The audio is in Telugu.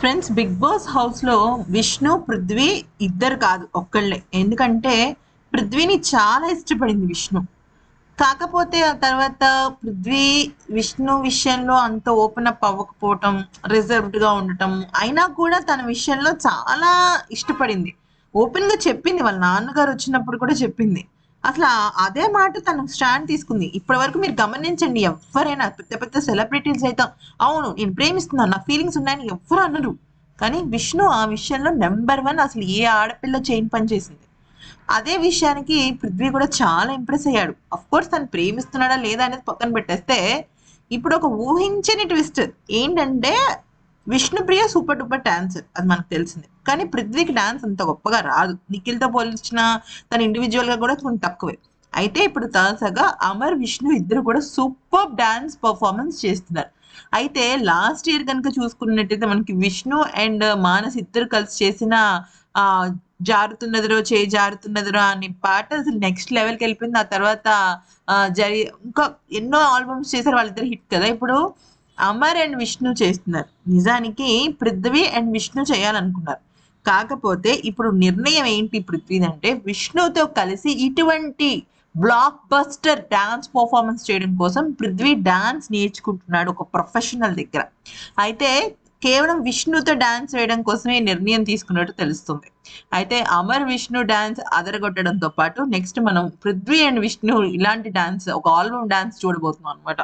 ఫ్రెండ్స్ బిగ్ బాస్ హౌస్లో విష్ణు పృథ్వీ ఇద్దరు కాదు ఒక్కళ్ళే. ఎందుకంటే పృథ్వీని చాలా ఇష్టపడింది విష్ణు కాకపోతే ఆ తర్వాత పృథ్వీ విష్ణు విషయంలో అంత ఓపెన్ అప్ అవ్వకపోవటం రిజర్వ్డ్గా ఉండటం అయినా కూడా తన విషయంలో చాలా ఇష్టపడింది. ఓపెన్గా చెప్పింది వాళ్ళ నాన్నగారు వచ్చినప్పుడు కూడా చెప్పింది. అసలు అదే మాట తను స్టాండ్ తీసుకుంది. ఇప్పటి వరకు మీరు గమనించండి ఎవరైనా పెద్ద పెద్ద సెలబ్రిటీస్ అయితే అవును నేను ప్రేమిస్తున్నాను నా ఫీలింగ్స్ ఉన్నాయని ఎవ్వరు అనరు. కానీ విష్ణు ఆ విషయంలో నెంబర్ వన్ అసలు ఏ ఆడపిల్ల చేయని పని చేసింది. అదే విషయానికి పృథ్వీ కూడా చాలా ఇంప్రెస్ అయ్యాడు. అఫ్ కోర్స్ తను ప్రేమిస్తున్నాడా లేదా అనేది పక్కన పెట్టేస్తే ఇప్పుడు ఒక ఊహించని ట్విస్ట్ ఏంటంటే విష్ణుప్రియ సూపర్ డూపర్ డాన్సర్ అది మనకు తెలిసింది. కానీ పృథ్వీకి డాన్స్ అంత గొప్పగా రాదు. నిఖిల్తో పోల్చిన తన ఇండివిజువల్గా కూడా కొంచెం తక్కువే. అయితే ఇప్పుడు తాజాగా అమర్ విష్ణు ఇద్దరు కూడా సూపర్ డాన్స్ పర్ఫార్మెన్స్ చేస్తున్నారు. అయితే లాస్ట్ ఇయర్ కనుక చూసుకున్నట్టయితే మనకి విష్ణు అండ్ మానస్ ఇద్దరు కలిసి చేసిన ఆ జారుతున్నదిరో చేయి జారుతున్నదిరో అనే పాట అసలు నెక్స్ట్ లెవెల్కి వెళ్ళిపోయింది. ఆ తర్వాత జరి ఇంకా ఎన్నో ఆల్బమ్స్ చేశారు. వాళ్ళిద్దరు హిట్ కదా ఇప్పుడు. అమర్ అండ్ విష్ణు చేస్తున్నారు. నిజానికి పృథ్వీ అండ్ విష్ణు చేయాలనుకున్నారు. కాకపోతే ఇప్పుడు నిర్ణయం ఏంటి పృథ్వీది అంటే విష్ణుతో కలిసి ఇటువంటి బ్లాక్ బస్టర్ డాన్స్ పర్ఫార్మెన్స్ చేయడం కోసం పృథ్వీ డాన్స్ నేర్చుకుంటున్నాడు ఒక ప్రొఫెషనల్ దగ్గర. అయితే కేవలం విష్ణుతో డాన్స్ వేయడం కోసమే నిర్ణయం తీసుకున్నట్టు తెలుస్తుంది. అయితే అమర్ విష్ణు డాన్స్ అదరగొట్టడంతో పాటు నెక్స్ట్ మనం పృథ్వీ అండ్ విష్ణు ఇలాంటి డాన్స్ ఒక ఆల్బమ్ డాన్స్ చూడబోతున్నాం అనమాట